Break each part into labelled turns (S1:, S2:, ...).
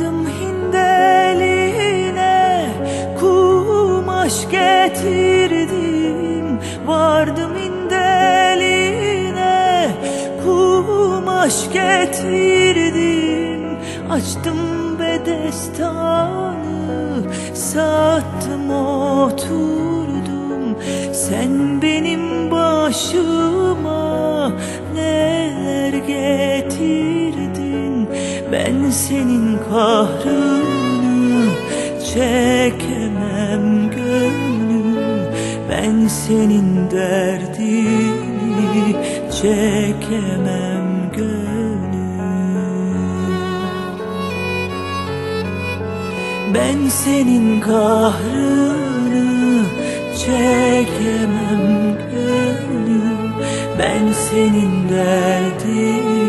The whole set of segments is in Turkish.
S1: Vardım hindeline kumaş getirdim. Vardım hindeline kumaş getirdim. Açtım bedestanı sattım oturdum. Sen benim başıma neler Ben senin kahrını çekemem gönlüm. Ben senin derdini çekemem gönlüm. Ben senin kahrını çekemem gönlüm. Ben senin derdini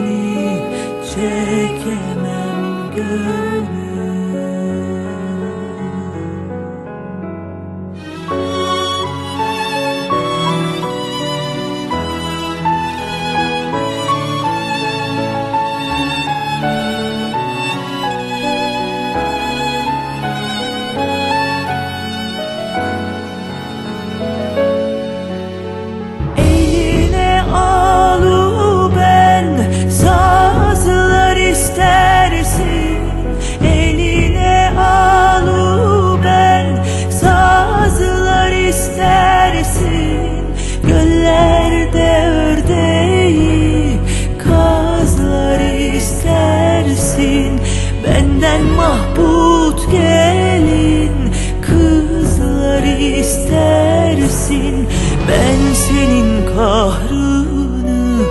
S1: Ben senin kahrını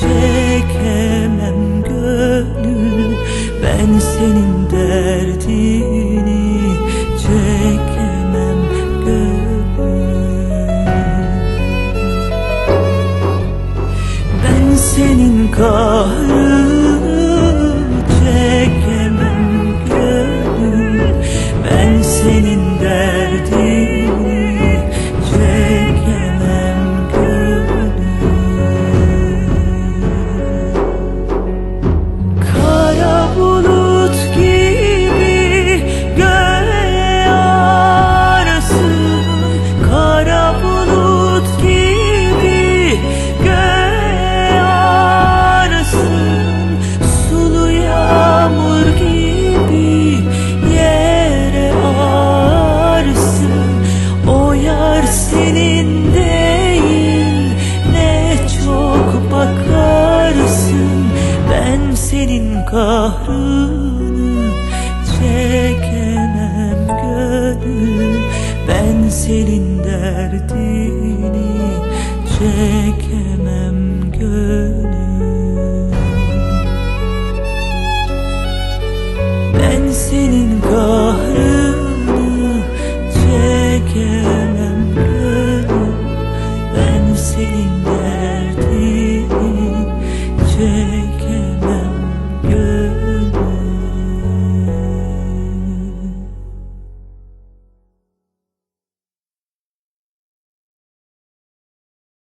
S1: çekemem gönül. Ben senin derdini çekemem gönül. Ben senin kahrını senin değil ne çok bakarsın Ben senin kahrını çekemem gönül. Ben senin derdini çekemem gönül